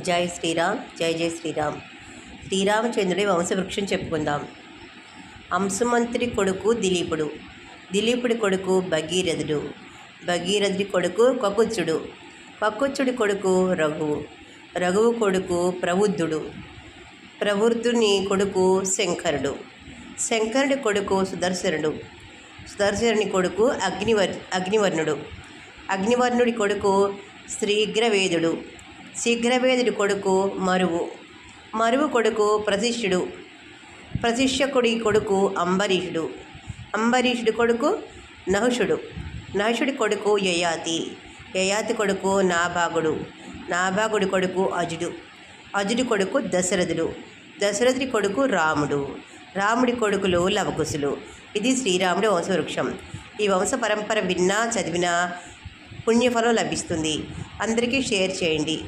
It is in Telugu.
జై శ్రీరామ్ జై జై శ్రీరామ్. శ్రీరామచంద్రుడి వంశవృక్షం చెప్పుకుందాం. అంశుమంత్రి కొడుకు దిలీపుడు. దిలీపుడి కొడుకు భగీరథుడు. భగీరథుడి కొడుకు కకుచ్చుడు కకుచ్చుడి కొడుకు రఘువు రఘువు కొడుకు ప్రబుద్ధుడు ప్రవృద్ధుని కొడుకు శంకరుడు. శంకరుడి కొడుకు సుదర్శనుడు. సుదర్శనుని కొడుకు అగ్నివర్ అగ్నివర్ణుడు. అగ్నివర్ణుడి కొడుకు శ్రీగ్రవేదుడు. శీఘ్రవేదుడి కొడుకు మరువు. మరువు కొడుకు ప్రశిష్యుడు ప్రశిష్యకుడి కొడుకు అంబరీషుడు. అంబరీషుడి కొడుకు నహుషుడు. నహుషుడి కొడుకు యయాతి. యయాతి కొడుకు నాభాగుడు. నాభాగుడి కొడుకు అజుడు. అజుడి కొడుకు దశరథుడు. దశరథుడి కొడుకు రాముడు. రాముడి కొడుకులు లవకుశులు. ఇది శ్రీరాముడి వంశవృక్షం. ఈ వంశ పరంపర విన్నా చదివినా పుణ్యఫలం లభిస్తుంది. అందరికీ షేర్ చేయండి.